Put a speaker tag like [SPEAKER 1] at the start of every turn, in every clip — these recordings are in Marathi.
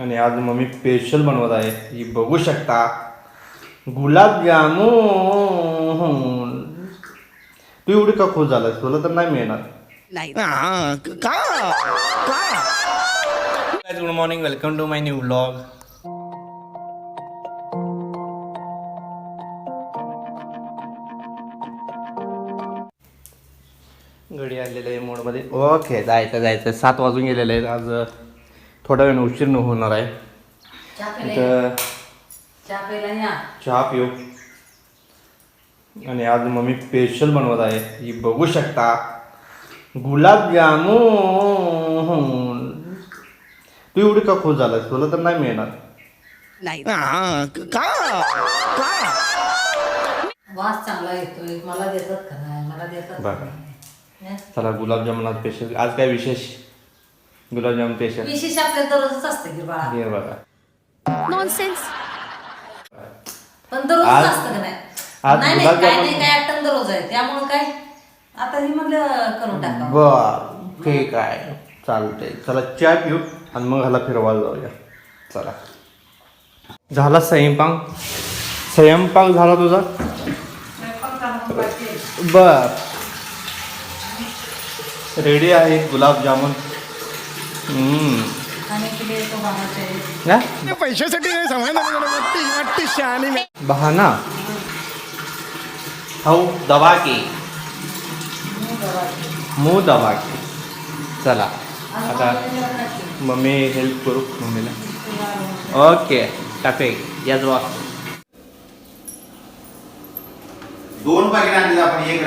[SPEAKER 1] आणि आज मम्मी स्पेशल बनवत आहे. ही बघू शकता. गुलाबजामुन तू एवढी का खुश झालास तुला तर नाही मिळणार. Good morning welcome to my new vlog घडी आलेलं आहे मोडमध्ये. ओके जायचं जायचं. सात वाजून गेलेले आहेत. आज थोडा वेळ उशीर न होणार आहे.
[SPEAKER 2] चहा
[SPEAKER 1] तर पिऊ. आणि आज मम्मी स्पेशल बनवत आहे. ही बघू शकता. गुलाबजामुन. तू एवढी का खुश झालास? तुला तर नाही मिळणार.
[SPEAKER 2] वास चांगला येतोय. मला देतात का नाही? मला देतात. नाही? हं?
[SPEAKER 1] चला गुलाबजामुन आज स्पेशल आज काय विशेष? गुलाबजामुन स्पेशल
[SPEAKER 2] विशेष आपल्या दररोजच असतं की बाळा.
[SPEAKER 1] हे बघा.
[SPEAKER 3] नॉनसेन्स
[SPEAKER 2] पण दररोज
[SPEAKER 1] आज-
[SPEAKER 2] असतं का नाही?
[SPEAKER 1] आज
[SPEAKER 2] नाही नाही काय
[SPEAKER 1] गुलाबजामुन-
[SPEAKER 2] नाही काय दररोज आहे. त्यामुळे काय? आता हे म्हणलं करून टाका.
[SPEAKER 1] बर ठीक आहे. चालतंय. चला चहा पिऊ आणि मग ह्याला फिरवायला जाऊया. चला. झाला स्वयंपाक? स्वयंपाक झाला तुझा? बर. रेडी आहे गुलाबजामुन?
[SPEAKER 4] पैशासाठी
[SPEAKER 1] बहाना. खाऊ दबा के. मुंह दबा के. चला. आता मम्मी हेल्प करू मम्मीला. ओके टाके याच वा
[SPEAKER 5] दोन पाकिट आणले आपण एक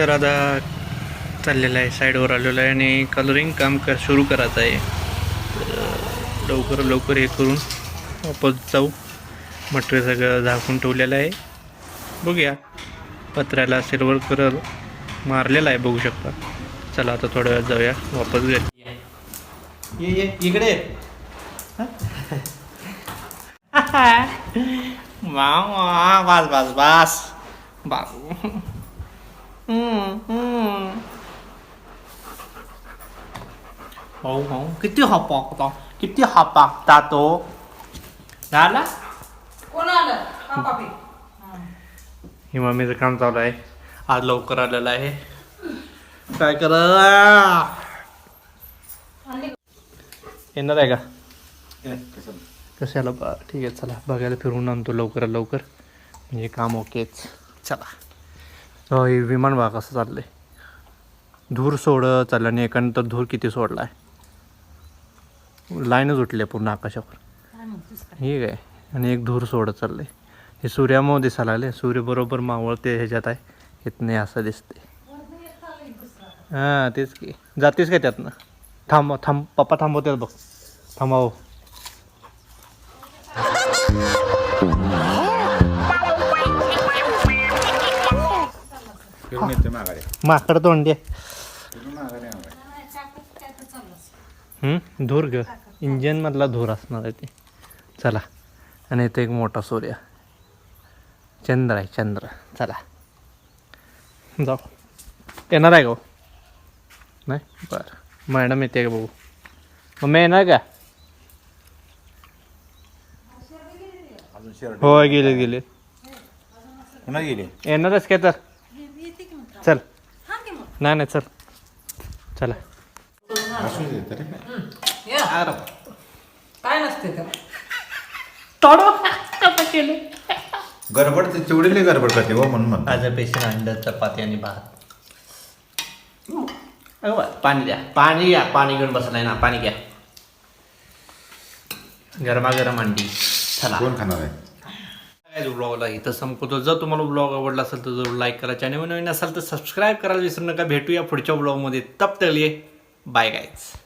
[SPEAKER 1] तर आता चाललेला आहे साईडवर आलेलं आहे आणि कलरिंग काम कर सुरू करायचं आहे. लवकर लवकर हे करून वापस जाऊ. मटेरियल सगळं झाकून ठेवलेलं आहे. बघूया. पत्र्याला सिल्वर कलर मारलेला आहे बघू शकता. चला आता थोड्या वेळात जाऊया. वापस घरी. ये ये इकडे वा वास बस बास हो हो किती हपाकता किती हपाकता तो झाला
[SPEAKER 2] कोण आलं हा, पापी
[SPEAKER 1] ही मम्मीचं काम चालू आहे आज लवकर आलेलं आहे काय करा येणार आहे का कशाला बा ठीक आहे चला बघायला फिरून आणतो लवकर लवकर म्हणजे काम ओकेच चला हो हे विमान बघा कसं चाललंय. धूर सोड चाललं आणि एकानं तर धूर किती सोडला आहे लाईनच उठली आहे पूर्ण आकाशावर. ठीक आहे आणि एक धूर सोडत चाललंय. हे सूर्यामुळे दिसायला लागले सूर्य बरोबर मावळते ह्याच्यात आहे. इथने असं दिसते हां तेच की. जातेस काय त्यातनं? थांब थांब. पप्पा थांबवतात बघ. थांबाव.
[SPEAKER 5] येते मागाडे
[SPEAKER 1] माकड तोंडी. हम्म, धूर ग इंजिनमधला धूर असणार आहे ते. चला. आणि इथे एक मोठा सूर्य. चंद्र आहे चंद्र. चला. जाऊ. येणार आहे का हो? नाही? बरं. मॅडम येते का बघू. मग येणार का?
[SPEAKER 5] अजून शर्ट
[SPEAKER 1] हो गेले गेले.
[SPEAKER 5] पुन्हा गेले?
[SPEAKER 1] येणारच काय तर? चल. नाही नाही चल. चला.
[SPEAKER 5] असू दे तरी?
[SPEAKER 2] या. काय नसते तर
[SPEAKER 5] गडबड ते तेवढी गडबड करते हो म्हणून मग
[SPEAKER 1] आज पेशंट अंड चपाती आणि भात. अगं बा, पाणी द्या. पाणी घ्या पाणी घेऊन बसलाय ना पाणी घ्या. गरमागरम अंडी. चला.
[SPEAKER 5] कोण खाणार आहे?
[SPEAKER 1] आज ब्लॉगला इथं संपवतो. जर तुम्हाला ब्लॉग आवडला असेल तर जरूर लाईक करा. चॅनल नवीन असाल तर सबस्क्राईब करायला विसरू नका. भेटूया पुढच्या ब्लॉगमध्ये तप तलिये बाय गायच